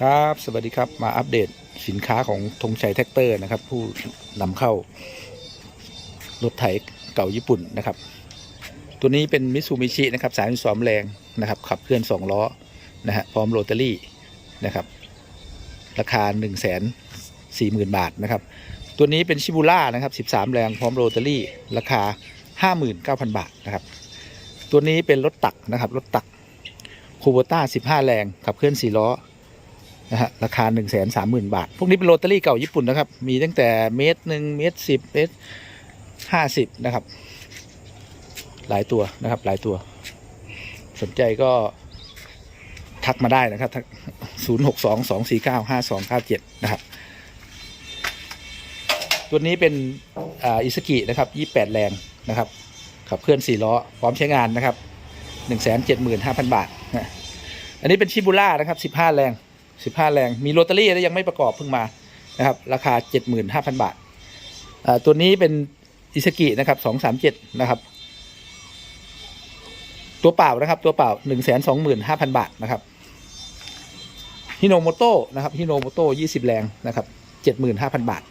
ครับ สวัสดีครับ มาอัปเดตสินค้าของธงชัยแท็กเตอร์นะครับ ผู้นำเข้ารถไถเก่าญี่ปุ่นนะครับ ตัวนี้เป็นมิซูมิชินะครับสายสอมแรงนะครับ ขับเคลื่อน2ล้อนะฮะพร้อมโรตารี่นะครับ ราคา 1 4 0 0 0 0 บาทนะครับ ตัวนี้เป็นชิบูล่านะครับ 13 แรงพร้อมโรตารี่ ราคา 59,000 บาทนะครับ ตัวนี้เป็นรถตักนะครับ รถตักคูโบต้า 15 แรงขับเคลื่อน4ล้อ นะฮะราคา 1 3 0 0 0 0 บาท พวกนี้เป็นโรตารี่เก่าญี่ปุ่นนะครับ มีตั้งแต่เมตรหนึ่งเมตรสิบเมตรห้าสิบนะครับ หลายตัวนะครับ หลายตัว สนใจก็ทักมาได้นะครับศูนย์หกสองสองสี่เก้าห้าสองเก้าเจ็ดนะครับ ตัวนี้เป็นอิสกินะครับยี่แปดแรงนะครับ ขับเคลื่อนสี่ล้อ พร้อมใช้งานนะครับหนึ่งแสนเจ็ดหมื่นห้าพันบาทนะอันนี้เป็นชิบูล่านะครับสิบห้าแรง สิบห้าแรง มีโรตารี่แล้วยังไม่ประกอบเพิ่งมานะครับ ราคาเจ็ดหมื่นห้าพันบาทอ่าตัวนี้เป็นอิสกินะครับสองสามเจ็ดนะครับ ตัวเปล่านะครับ ตัวเปล่าหนึ่งแสนสองหมื่นห้าพันบาทนะครับฮิโนโมโตนะครับฮิโนโมโตยี่สิบแรงนะครับเจ็ดหมื่นห้าพันบาท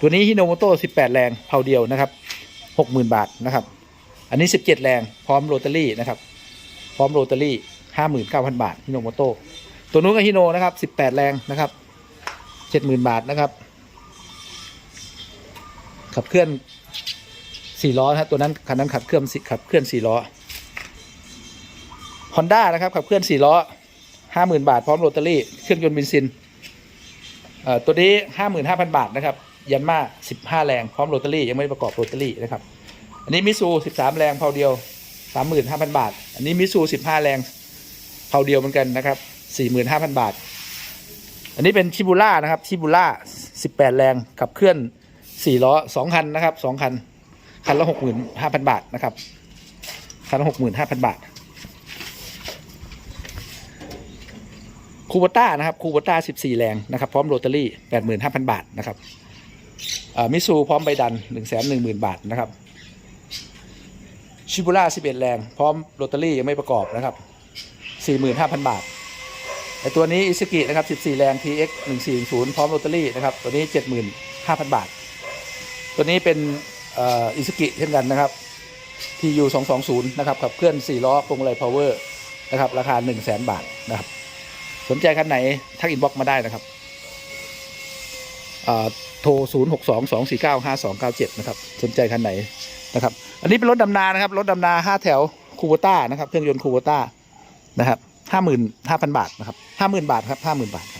ตัวนี้ฮิโนโมโตสิบแปดแรงเผาเดียวนะครับหกหมื่นบาทนะครับ อันนี้สิบเจ็ดแรงพร้อมโรตารี่นะครับ พร้อมโรตารี่ห้าหมื่นเก้าพันบาทฮิโนโมโต ตัวนู้นก็ฮิโนนะครับสิบแปดแรงนะครับเจ็ดหมื่นบาทนะครับ ขับเคลื่อนสี่ล้อนะตัวนั้นคันนั้นขับเคลื่อนขับเคลื่อนสี่ล้อฮอนด้านะครับขับเคลื่อนสี่ล้อห้าหมื่นบาทพร้อมโรตารี่เครื่องยนต์เบนซินตัวนี้ห้าหมื่นห้าพันบาทนะครับยันมาสิบห้าแรงพร้อมโรตารี่ยังไม่ประกอบโรตารี่นะครับอันนี้มิซูสิบสามแรงเผาเดียวสามหมื่นห้าพันบาท อันนี้มิซูสิบห้าแรง เผาเดียวเหมือนกันนะครับสี่หมื่นห้าพันบาท อันนี้เป็นชิบูล่านะครับชิบูล่าสิบแปดแรงขับเคลื่อนสี่ล้อสองคันนะครับสองคัน คันละหกหมื่นห้าพันบาทนะครับ คันละหกหมื่นห้าพันบาทคูบต้านะครับคูบต้าสิบสี่แรงนะครับพร้อมโรตารี่แปดหมื่นห้าพันบาทนะครับมิซูพร้อมใบดันหนึ่งแสนหนึ่งหมื่นบาทนะครับชิบูล่าสิบเอ็ดแรง พร้อมโรตารี่ยังไม่ประกอบนะครับ สี่หมื่นห้าพันบาทไอตัวนี้อิสกินะครับ 14 แรง TX 1400พร้อมโรตารี่นะครับ ตัวนี้ 75,000 บาท ตัวนี้เป็นอิสกิเช่นกันนะครับ TU 220นะครับขับเคลื่อน 4 ล้อพวงมาลัยพาวเวอร์นะครับ ราคา 100,000 บาทนะครับ สนใจคันไหน ทักอินบ็อกมาได้นะครับอ่าโทร 0 6 2 2 4 9 5 2 9 7 นะครับ สนใจคันไหนนะครับ อันนี้เป็นรถดำนานะครับ รถดำนา 5 แถวคูโบต้านะครับ เครื่องยนต์คูโบต้า นะครับห้าหมื่นห้าพันบาทนะครับห้าหมื่นบาทครับห้าหมื่นบาทครับ